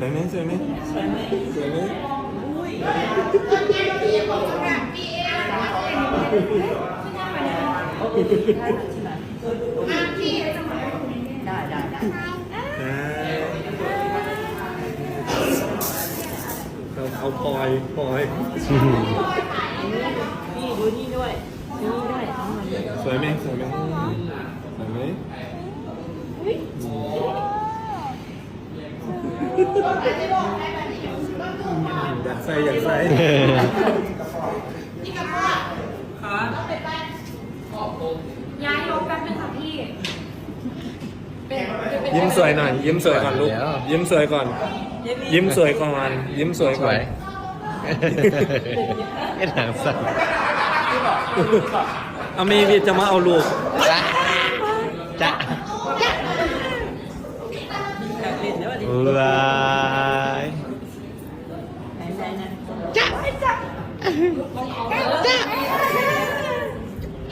สวยไหมสวยไหมสวยไหมสวยไหมได้ได้ได้เราเอาพลอยพลอยนี่ดูนี่ด้วยดูนี่ด้วยทั้งหมดเลยสวยไหมสวยไหมสวยไหม อยากใส่อยากใส่ย้ายรถแป๊บนึงค่ะพี่ยิ้มสวยหน่อยยิ้มสวยก่อนลูกเดี๋ยวยิ้มสวยก่อน ยิ้มสวยก่อนยิ้มสวยสก่อวนยไอ้หนังสั่นอามีวิจะมาเอาลูกจ้ะจ้ะอยากเล่นด้วยดิ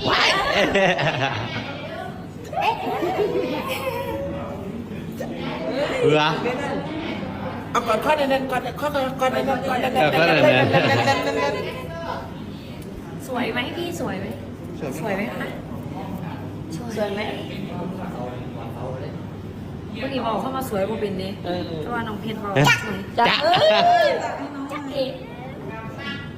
ว้ายไหนไหนไหนว้าเอาก่อนข้อนั้นก่อนข้อก่อนนั้นก่อนนั้นเออก็เลยเนี่ยสวยไหมพี่สวยไหมสวยไหมคะสวยไหม เมื่อกี้บอกเข้ามาสวยกว่าเป็นนี่เออเพราะว่าน้องเพชรบอกสวยจ้ะจ้ะเออจักเอ๋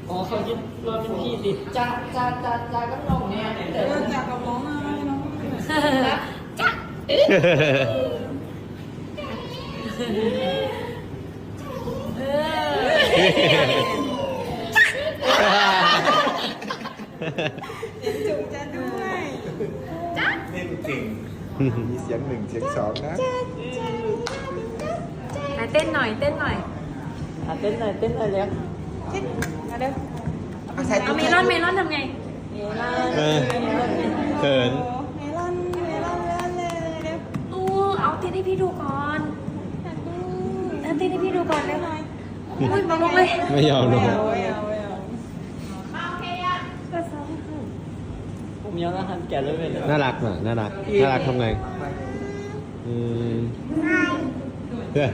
อ๋อเขาคิดว่าเป็นพี่ดิจ้าจ้าจ้าจ้าก็น้องเนี่ยแต่จ้ากับน้องจักเออนี่จริง มีเสียงหนึ่งเสียงสองนะอะเต้นหน่อยเต้นหน่อยเต้นหน่อยเต้นหน่อยแล้วเอาเมลอนเมลอนทำไงเออเขินอู้เอาเต้นให้พี่ดูก่อนเอาเต้นให้พี่ดูก่อนได้ไหมอุ้ยมาลงเลย ไม่ยอมลงี้ยวแล้วทันแก่เลยเป็นน่ารักน่ะน่ารักน่ารักทำไงอืมเฮ้ย